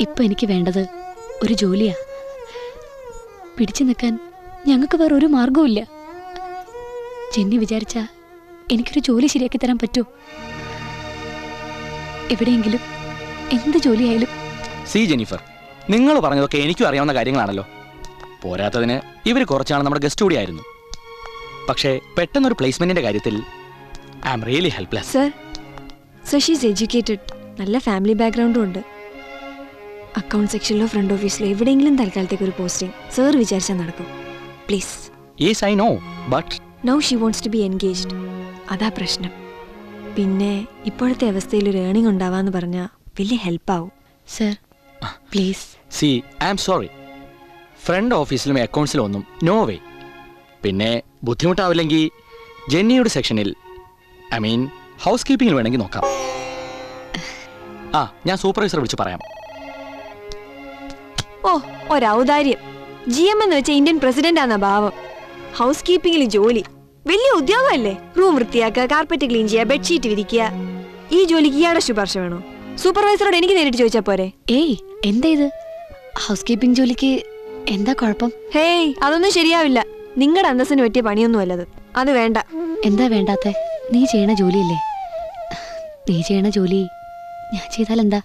ഇപ്പൊ എനിക്ക് വേണ്ടത് ഒരു ജോലിയാ. പിടിച്ചു നിൽക്കാൻ ഞങ്ങൾക്ക് വേറെ ഒരു മാർഗവുമില്ല ജെന്നി വിചാരിച്ച എനിക്കൊരു ജോലി ശരിയാക്കി തരാൻ പറ്റുമോ എവിടെയെങ്കിലും എന്ത് ജോലിയായാലും സി ജെനിഫർ നിങ്ങൾ പറഞ്ഞതൊക്കെ എനിക്കും അറിയാവുന്ന കാര്യങ്ങളാണല്ലോ. പോരാത്തതിന് ഇവർ കുറച്ചാണ് നമ്മുടെ ഗസ്റ്റ് കൂടി ആയിരുന്നു. പക്ഷേ പെട്ടെന്നൊരു പ്ലേസ്മെന്റിന്റെ കാര്യത്തിൽ I am really helpless sir sir she's educated നല്ല ഫാമിലി ബാക്ക്ഗ്രൗണ്ടും ഉണ്ട്. അക്കൗണ്ട് സെക്ഷനിലോ ഫ്രണ്ട് ഓഫീസിലോ എവിടെയെങ്കിലും തൽക്കാലത്തേക്ക് ഒരു പോസ്റ്റിംഗ് സർ വിചാരിച്ചാൽ നടക്കും. Please. Yes I know but now she wants to be engaged അതാ പ്രശ്നം. പിന്നെ ഇപ്പോഴത്തെ അവസ്ഥയിൽ ഒരു ഏണിംഗ് ഉണ്ടാവാന്ന് പറഞ്ഞാൽ വലിയ ഹെൽപ്പാവും. Sir please. See I am sorry front ഓഫീസിലും അക്കൗണ്ട്സിലും ഒന്നും നോ വേ പിന്നെ ബുദ്ധിമുട്ടാവില്ലെങ്കിൽ ജെന്നിയുടെ സെക്ഷനിൽ ഐ മീൻ ഹൗസ് കീപ്പിംഗിൽ വേണമെങ്കിൽ നോക്കാം. ആ ഞാൻ സൂപ്പർവൈസർ വിളിച്ച് പറയാം. ഓ ഒരൗദാര്യം. ജി എം എന്ന് വെച്ച ഇന്ത്യൻ പ്രസിഡന്റ് ആന്ന ഭാവം. ഹൗസ് കീപ്പിംഗിൽ ജോലി. വലിയ ഉദ്യോഗമല്ലേ? റൂം വൃത്തിയാക്കുക കാർപ്പറ്റ് ക്ലീൻ ചെയ്യുക ബെഡ്ഷീറ്റ് വിരിക്കുക. ഈ ജോലിക്ക് ഇയാളുടെ ശുപാർശ വേണോ? സൂപ്പർവൈസറോട് എനിക്ക് നേരിട്ട് ചോദിച്ചാ പോരെ? ഏയ് എന്താ ഇത്? ഹൗസ് കീപ്പിംഗ് ജോലിക്ക് എന്താ കുഴപ്പം? ഹേയ് അതൊന്നും ശരിയാവില്ല. നിങ്ങളുടെ അന്തസ്സിന് പറ്റിയ പണിയൊന്നും അല്ലത്. അത് വേണ്ട. എന്താ വേണ്ടാത്തെ? നീ ചെയ്യണ ജോലിയില്ലേ? നീ ചെയ്യണ ജോലി ഞാൻ ചെയ്താൽ എന്താ?